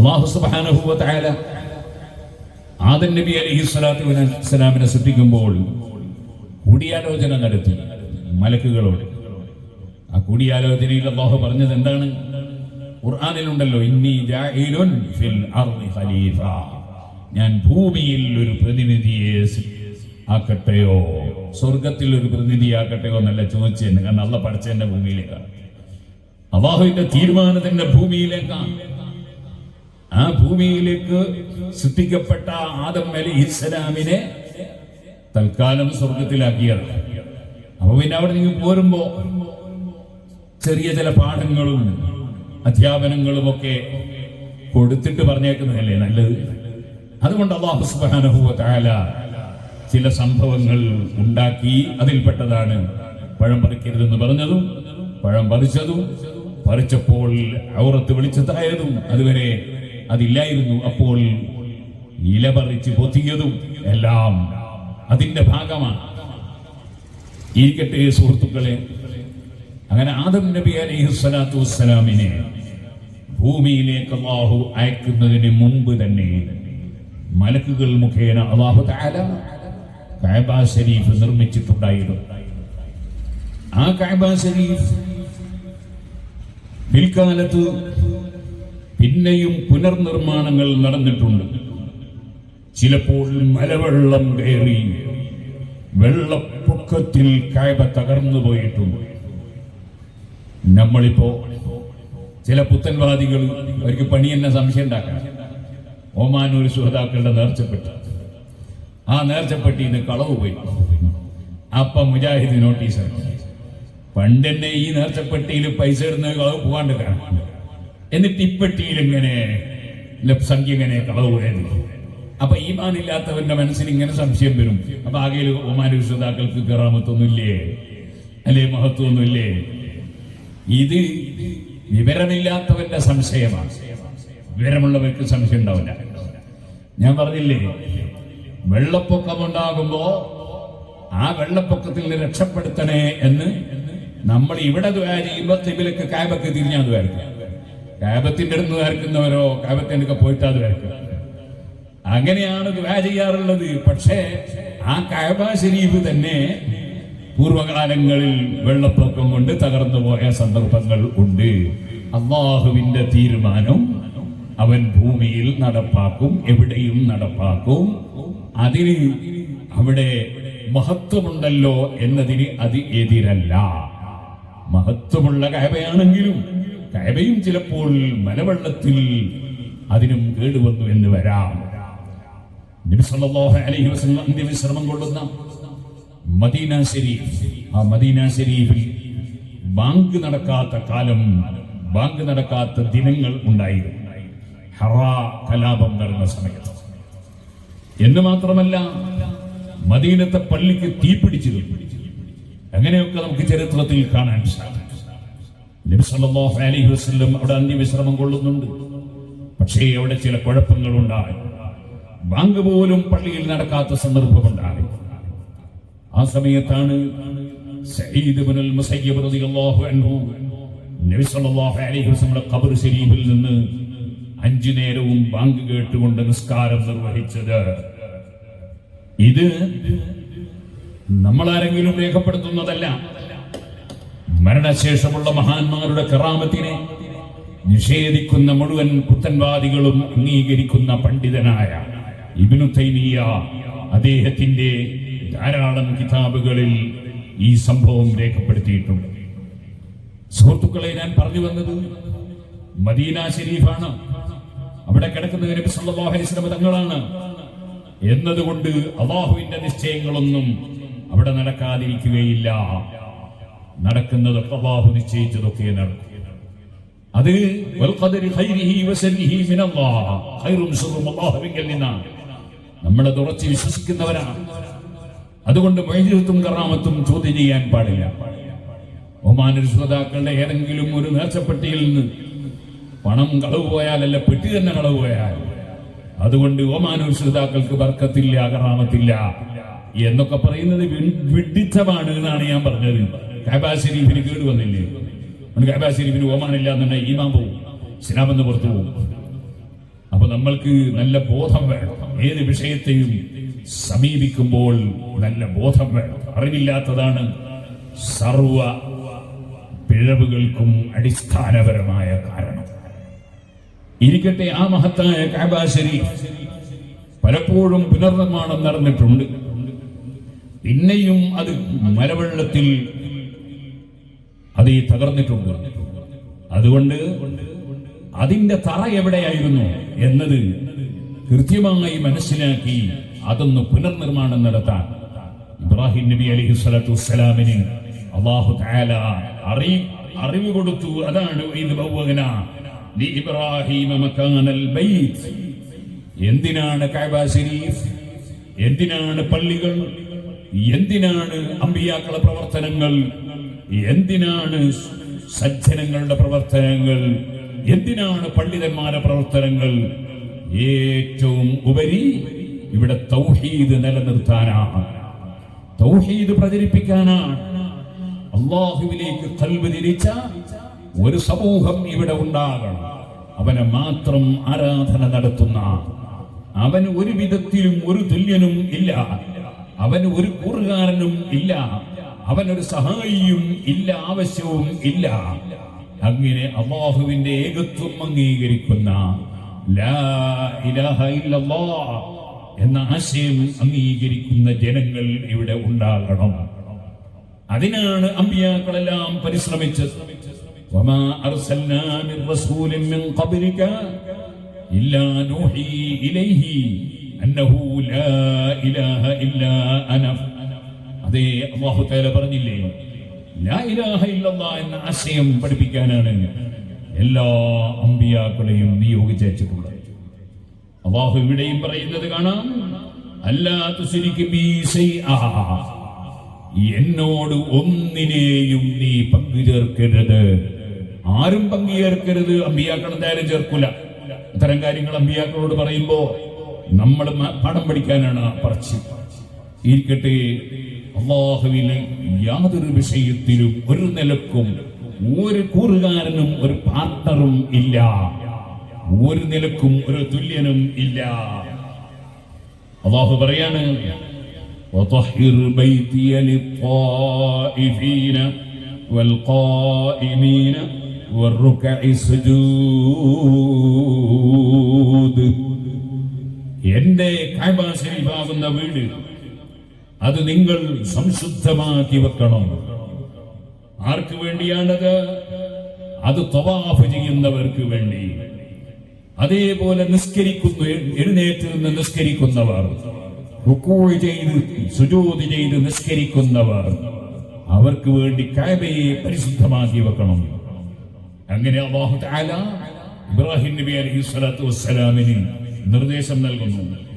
അള്ളാഹു സുബ്ഹാനഹു വ തആല ആദം നബി അലൈഹി സ്വലാത്തു വസ്സലാമിനെ സൃഷ്ടിക്കുമ്പോൾ കൂടിയാലോചന നടത്തി മലക്കുകളോട്. ആ കൂടിയാലോചനയിൽ അള്ളാഹു പറഞ്ഞത് എന്താണ്? ഖുർആാനിലുണ്ടല്ലോ ഇന്നി ഫിൽ അർളി ഖലീഫ. ഞാൻ ഭൂമിയിൽ ഒരു പ്രതിനിധിയെ ആക്കട്ടെയോ? സ്വർഗത്തിൽ ഒരു പ്രതിനിധിയാക്കട്ടെയോ എന്നല്ല ചോദിച്ചു കാരണം അള്ള പഠിച്ചെന്റെ ഭൂമിയിലേക്കാണ്. അള്ളാഹുവിന്റെ തീരുമാനത്തിന്റെ ഭൂമിയിലേക്കാണ്. ഭൂമിയിലേക്ക് സൃഷ്ടിക്കപ്പെട്ട ആദം അലി ഇസ്ലാമിനെ തൽക്കാലം സ്വർഗത്തിലാക്കിയത് അപ്പൊ പിന്നെ അവിടെ നിങ്ങൾ പോരുമ്പോ ചെറിയ ചില പാഠങ്ങളും അധ്യാപനങ്ങളും ഒക്കെ കൊടുത്തിട്ട് പറഞ്ഞേക്കുന്നതല്ലേ നല്ലത്? അതുകൊണ്ട് അള്ളാഹു ചില സംഭവങ്ങൾ ഉണ്ടാക്കി അതിൽപ്പെട്ടതാണ് പഴം പറിക്കരുതെന്ന് പറഞ്ഞതും പഴം പറിച്ചതും പറിച്ചപ്പോൾ ഔറത്ത് വിളിച്ചതായതും അതുവരെ അതില്ലായിരുന്നു അപ്പോൾ ഇലപറിച്ച് പൊത്തിയതും എല്ലാം അതിന്റെ ഭാഗമാണ്. ഇരിക്കട്ടെ സുഹൃത്തുക്കളെ അങ്ങനെ ആദം നബി അലൈഹി സ്വലാത്തു വസ്സലാമിനെ ഭൂമിയിലേക്ക് അള്ളാഹു അയക്കുന്നതിന് മുമ്പ് തന്നെ മലക്കുകൾ മുഖേന അള്ളാഹു തആല കഅബ ശരീഫ് നിർമ്മിച്ചിട്ടുണ്ടായിരുന്നു. ആ കഅബ ഷരീഫ് പിൽക്കാലത്ത് പിന്നെയും പുനർനിർമ്മാണങ്ങൾ നടന്നിട്ടുണ്ട്. ചിലപ്പോൾ മലവെള്ളം കയറി വെള്ളപ്പൊക്കത്തിൽ കഅബ തകർന്നു പോയിട്ടുണ്ട്. നമ്മളിപ്പോ ചില പുത്തൻവാദികൾ അവർക്ക് പണി തന്നെ സംശയം ഉണ്ടാക്കണം ഓമാനൂർ സുഹൃതാക്കളുടെ നേർച്ചപ്പെട്ടു. ആ നേർച്ചപ്പെട്ടി ഇന്ന് കളവ് പോയി. അപ്പൊ മുജാഹിദ് നോട്ടീസ് പണ്ടെന്നെ ഈ നേർച്ചപ്പെട്ടിയിൽ പൈസ ഇടുന്ന കളവ് പോകാണ്ട് കാണാം. എന്നിട്ട് ഇപ്പെട്ടിയിൽ ഇങ്ങനെ സംഖ്യ ഇങ്ങനെ കളവ് പോയത് അപ്പൊ ഈമാനില്ലാത്തവന്റെ മനസ്സിൽ ഇങ്ങനെ സംശയം വരും. അപ്പൊ ആകെ ഒമാനൂർ സുഹതാക്കൾക്ക് കറാമത്തൊന്നുമില്ലേ? അല്ലേ മഹത്വമൊന്നുമില്ലേ? ഇത് വിവരമില്ലാത്തവന്റെ സംശയമാണ്. വിവരമുള്ളവർക്ക് സംശയം ഉണ്ടാവില്ല. ഞാൻ പറഞ്ഞില്ലേ വെള്ളപ്പൊക്കമുണ്ടാകുമ്പോ ആ വെള്ളപ്പൊക്കത്തിൽ നിന്ന് രക്ഷപ്പെടുത്തണേ എന്ന് നമ്മൾ ഇവിടെ ദ്വാ ചെയ്യുമ്പോൾ തിബിലൊക്കെ തിരിഞ്ഞാൽ ദ്വാരക്കുക കാബത്തിന്റെ അടുത്ത് വരക്കുന്നവരോ കാബത്തിന്റെ ഒക്കെ പോയിട്ട് അത് വരക്കും അങ്ങനെയാണ് ദ്വാ ചെയ്യാറുള്ളത്. പക്ഷേ ആ കാബ ശരീഫ് തന്നെ പൂർവകാലങ്ങളിൽ വെള്ളപ്പൊക്കം കൊണ്ട് തകർന്നു പോയ സന്ദർഭങ്ങൾ ഉണ്ട്. അള്ളാഹുവിന്റെ തീരുമാനം അവൻ ഭൂമിയിൽ നടപ്പാക്കും എവിടെയും നടപ്പാക്കും. അതിന് അവിടെ മഹത്വമുണ്ടല്ലോ എന്നതിന് അത് എതിരല്ല. മഹത്വമുള്ള കയവയാണെങ്കിലും കയവയും ചിലപ്പോൾ മലവെള്ളത്തിൽ അതിനും കേടുവന്നു എന്ന് വരാം. അലൈഹി വസല്ലം അന്ത്യവിശ്രമം കൊള്ളുന്ന മദീന ശരീഫ് ആ മദീന ശരീഫിൽ ബാങ്ക് നടക്കാത്ത കാലം ബാങ്ക് നടക്കാത്ത ദിനങ്ങൾ ഉണ്ടായിരുന്നു. ഹറാ കലാപം നടന്ന സമയത്ത് എന്ന് മാത്രമല്ല മദീനത്തെ പള്ളിക്ക് തീപിടിച്ചു അങ്ങനെയൊക്കെ നമുക്ക് ചരിത്രത്തിൽ കാണാൻ സാധിക്കും. നബി സല്ലല്ലാഹു അലൈഹി വസല്ലം അവിടെ അന്ത്യവിശ്രമം കൊള്ളുന്നുണ്ട്. പക്ഷേ അവിടെ ചില കുഴപ്പങ്ങൾ ഉണ്ടായി ബാങ്ക് പോലും പള്ളിയിൽ നടക്കാത്ത സന്ദർഭമുണ്ടായി. ആ സമയത്താണ് സഈദ് ഇബ്നുൽ മുസയ്യിബ് റളിയല്ലാഹു അൻഹു നബി സല്ലല്ലാഹു അലൈഹി വസല്ലം ഖബർ ശരീഫിൽ നിന്ന് അഞ്ചു നേരവും ബാങ്ക് കേട്ടുകൊണ്ട് നിസ്കാരം നിർവഹിച്ചത്. ഇത് നമ്മളാരെങ്കിലും രേഖപ്പെടുത്തുന്നതല്ല. മരണശേഷമുള്ള മഹാന്മാരുടെ കറാമത്തിനെ നിഷേധിക്കുന്ന മുഴുവൻ പുത്തൻവാദികളും അംഗീകരിക്കുന്ന പണ്ഡിതനായ ഇബിനു തൈമിയ അദ്ദേഹത്തിന്റെ ധാരാളം കിതാബുകളിൽ ഈ സംഭവം രേഖപ്പെടുത്തിയിട്ടുണ്ട്. സുഹൃത്തുക്കളെ ഞാൻ പറഞ്ഞു വന്നത് മദീന ഷെരീഫാണ് അവിടെ കിടക്കുന്ന നബി സല്ലല്ലാഹു അലൈഹി വസല്ലം തങ്ങളാണ്. എന്നതുകൊണ്ട് അള്ളാഹുവിന്റെ നിശ്ചയങ്ങളൊന്നും അവിടെ നടക്കാതിരിക്കുകയില്ല. നടക്കുന്നതൊക്കെ അള്ളാഹു നിശ്ചയിച്ചതൊക്കെ നടക്കും. അത് നമ്മളെ തുറച്ച് വിശ്വസിക്കുന്നവരാണ്. അതുകൊണ്ട് മൈജത്തും കറാമത്തും ചോദ്യം ചെയ്യാൻ പാടില്ല. ഒമാനൊരു ശ്രോതാക്കളുടെ ഏതെങ്കിലും ഒരു നേർച്ചപ്പെട്ടിയിൽ നിന്ന് പണം കളവ് പോയാലല്ല പെട്ടി തന്നെ കളവ് പോയാൽ. അതുകൊണ്ട് ഒമാനൂർ ശ്രോതാക്കൾക്ക് ബർക്കത്തില്ല കറാമത്തില്ല എന്നൊക്കെ പറയുന്നത് വിഡിത്തമാണ് എന്നാണ് ഞാൻ പറഞ്ഞത്. കാബാ ശരീഫിന് കേട് വന്നില്ലേ? കാബാ ശരീഫിന് ഓമാനില്ല എന്നുണ്ടെങ്കിൽ ഈമാൻ പോവും സിനാമെന്ന് പുറത്തു പോകും നമ്മൾക്ക് നല്ല ബോധം വേണം. ഏത് വിഷയത്തെയും സമീപിക്കുമ്പോൾ നല്ല ബോധം വേണം. അറിവില്ലാത്തതാണ് സർവ പിഴവുകൾക്കും അടിസ്ഥാനപരമായ കാരണം. ഇരിക്കട്ടെ ആ മഹത്തായ കാബാ പലപ്പോഴും പുനർനിർമ്മാണം നടന്നിട്ടുണ്ട്. പിന്നെയും അത് മലവെള്ളത്തിൽ അത് ഈ തകർന്നിട്ടുണ്ട്. അതുകൊണ്ട് അതിന്റെ തറ എവിടെയായിരുന്നു എന്നത് കൃത്യമായി മനസ്സിലാക്കി അതൊന്ന് പുനർനിർമ്മാണം നടത്താൻ ഇബ്രാഹിം നബി അലിഹു സ്വലാത്തു വസ്സലാമിന് അള്ളാഹു അറിവ് കൊടുത്തു. അതാണ് എന്തിനാണ് കഅബ ശരീഫ്? എന്തിനാണ് പള്ളികൾ? എന്തിനാണ് അമ്പിയാക്കള പ്രവർത്തനങ്ങൾ? എന്തിനാണ് സജ്ജനങ്ങളുടെ പ്രവർത്തനങ്ങൾ? എന്തിനാണ് പണ്ഡിതന്മാരുടെ പ്രവർത്തനങ്ങൾ? ഏറ്റവും ഉപരി ഇവിടെ തൗഹീദ് നിലനിർത്താനാണ്. തൗഹീദ് പ്രചരിപ്പിക്കാനാണ്. അള്ളാഹുവിലേക്ക് കൽവ് തിരിച്ച ഒരു സമൂഹം ഇവിടെ ഉണ്ടാകണം. അവനെ മാത്രം ആരാധന നടത്തുന്ന അവന് ഒരു വിധത്തിലും ഒരു തുല്യനും ഇല്ല. അവൻ ഒരു കൂറുകാരനും ഇല്ല. അവനൊരു സഹായിയും ഇല്ല ആവശ്യവും ഇല്ല. അങ്ങനെ അള്ളാഹുവിന്റെ ഏകത്വം അംഗീകരിക്കുന്ന എന്ന ആശയം അംഗീകരിക്കുന്ന ജനങ്ങൾ ഇവിടെ ഉണ്ടാകണം. അതിനാണ് അമ്പിയാക്കളെല്ലാം പരിശ്രമിച്ചത്. ഇല്ലാ അതേ അള്ളാഹു തആല പറഞ്ഞില്ലേ? എന്ന ആശയം പഠിപ്പിക്കാനാണ് എല്ലാ അമ്പിയാക്കളെയും നിയോഗിച്ചയച്ചിട്ടുള്ളത് അള്ളാഹു ഇവിടെയും പറയുന്നത് കാണാം. എന്നോട് ഒന്നിനെയും നീ പങ്കു ചേർക്കരുത്. ആരും പങ്കു ചേർക്കരുത്. അമ്പിയാക്കൾ എന്തായാലും ചേർക്കൂല. ഇത്തരം കാര്യങ്ങൾ അമ്പിയാക്കളോട് പറയുമ്പോ നമ്മൾ പാഠം പഠിക്കാനാണ് പറച്ച് ഇരിക്കട്ടെ. അള്ളാഹുവിന് യാതൊരു വിഷയത്തിലും ഒരു നിലക്കും ഒരു കൂറുകാരനും ഒരു പാർട്ണറും ഇല്ല ഒരു നിലക്കും ഒരു തുല്യനും ഇല്ല അള്ളാഹു പറയാണ് وطهر بيتي للطائفين والقائمين والركع السجود എന്റെ കാബ ശരീഫാകുന്ന വീട് അത് നിങ്ങൾ സംശുദ്ധമാക്കി വെക്കണം. ആർക്ക് വേണ്ടിയാണത്? അത് തവാഫ് ചെയ്യുന്നവർക്ക് വേണ്ടി. അതേപോലെ നിസ്കരിക്കുന്നു എഴുന്നേറ്റ് നിന്ന് നിസ്കരിക്കുന്നവർ. റുക്കൂഴ് ചെയ്ത് സുജോതി ചെയ്ത് നിസ്കരിക്കുന്നവർ. അവർക്ക് വേണ്ടി കാബയെ പരിശുദ്ധമാക്കി വെക്കണം. അങ്ങനെ അള്ളാഹു ഇബ്രാഹിം നബി അലൈഹി സ്വലാത്തു വസ്സലാമിന് നിർദ്ദേശം നൽകുന്നു.